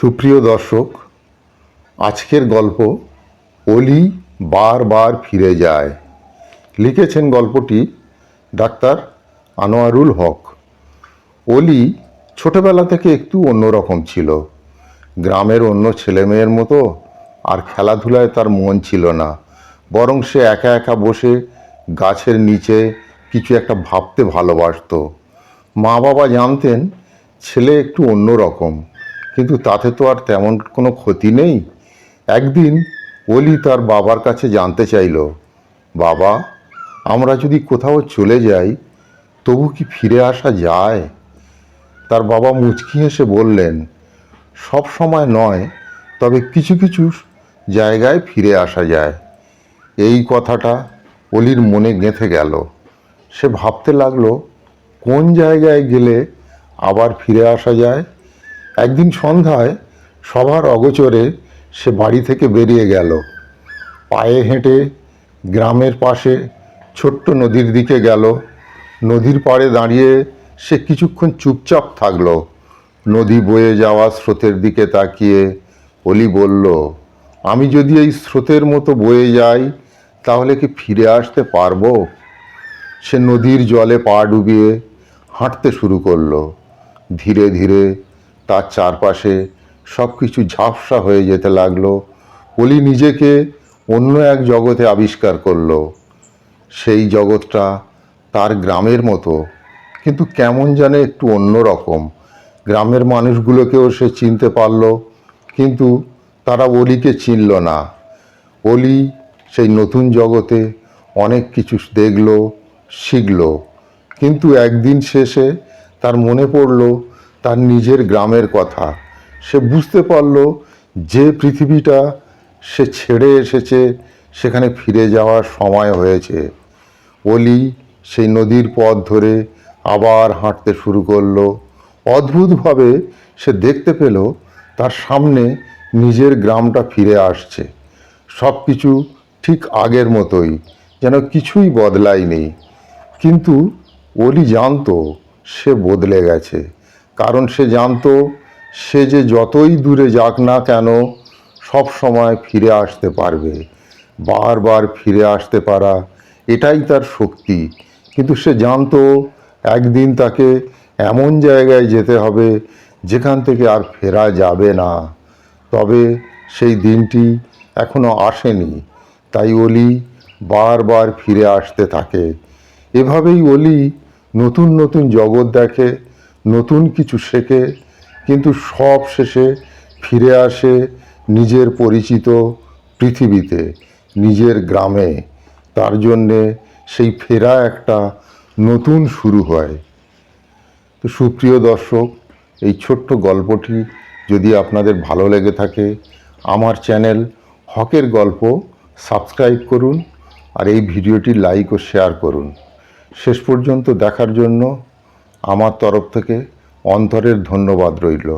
সুপ্রিয় দর্শক, আজকের গল্প অলি বারবার ফিরে যায়। লিখেছেন গল্পটি ডাক্তার আনোয়ারুল হক। অলি ছোটবেলা থেকে একটু অন্যরকম ছিল। গ্রামের অন্য ছেলেমেয়ের মতো আর খেলাধুলায় তার মন ছিল না। বরং সে একা একা বসে গাছের নিচে কিছু একটা ভাবতে ভালোবাসত। মা বাবা জানতেন ছেলে একটু অন্যরকম কিন্তু তাতে তো আর তেমন কোনো ক্ষতি নেই। একদিন অলি তার বাবার কাছে জানতে চাইল, বাবা, আমরা যদি কোথাও চলে যাই, তবু কি ফিরে আসা যায়? তার বাবা মুচকি হেসে বললেন, সব সময় নয়, তবে কিছু কিছু জায়গায় ফিরে আসা যায়। এই কথাটা অলির মনে গেঁথে গেল। সে ভাবতে লাগল, কোন জায়গায় গেলে আবার ফিরে আসা যায়? একদিন সন্ধ্যায় সবার অগোচরে সে বাড়ি থেকে বেরিয়ে গেল। পায়ে হেঁটে গ্রামের পাশে ছোট্ট নদীর দিকে গেল। নদীর পাড়ে দাঁড়িয়ে সে কিছুক্ষণ চুপচাপ থাকল। নদী বয়ে যাওয়া স্রোতের দিকে তাকিয়ে অলি বলল, আমি যদি এই স্রোতের মতো বয়ে যাই, তাহলে কি ফিরে আসতে পারব? সে নদীর জলে পা ডুবিয়ে হাঁটতে শুরু করল। ধীরে ধীরে তার চারপাশে সব কিছু ঝাপসা হয়ে যেতে লাগল। অলি নিজেকে অন্য এক জগতে আবিষ্কার করল। সেই জগৎটা তার গ্রামের মতো, কিন্তু কেমন জানে একটু অন্য রকম। গ্রামের মানুষগুলোকেও সে চিনতে পারল, কিন্তু তারা অলিকে চিনল না। অলি সেই নতুন জগতে অনেক কিছু দেখল, শিখল, কিন্তু একদিন শেষে তার মনে পড়ল তার নিজের গ্রামের কথা। সে বুঝতে পারল যে পৃথিবীটা সে ছেড়ে এসেছে, সেখানে ফিরে যাওয়ার সময় হয়েছে। অলি সেই নদীর পথ ধরে আবার হাঁটতে শুরু করল। অদ্ভুতভাবে সে দেখতে পেল তার সামনে নিজের গ্রামটা ফিরে আসছে। সব কিছু ঠিক আগের মতোই, যেন কিছুই বদলায়নি। কিন্তু অলি জানতো সে বদলে গেছে। কারণ সে জানতো, সে যে যতই দূরে যাক না কেন, সব সময় ফিরে আসতে পারবে। বারবার ফিরে আসতে পারা, এটাই তার শক্তি। কিন্তু সে জানতো, একদিন তাকে এমন জায়গায় যেতে হবে, যেখান থেকে আর ফেরা যাবে না। তবে সেই দিনটি এখনও আসেনি, তাই অলি বারবার ফিরে আসতে থাকে। এভাবেই অলি নতুন নতুন জগৎ দেখে নতুন কিছু শেখে, কিন্তু সব শেষে ফিরে আসে নিজের পরিচিত পৃথিবীতে, নিজের গ্রামে। তার জন্যে সেই ফেরা একটা নতুন শুরু হয়। তো সুপ্রিয় দর্শক, এই ছোট্ট গল্পটি যদি আপনাদের ভালো লেগে থাকে, আমার চ্যানেল হকের গল্প সাবস্ক্রাইব করুন আর এই ভিডিওটি লাইক ও শেয়ার করুন। শেষ পর্যন্ত দেখার জন্য আমার তরফ থেকে অন্তরের ধন্যবাদ রইল।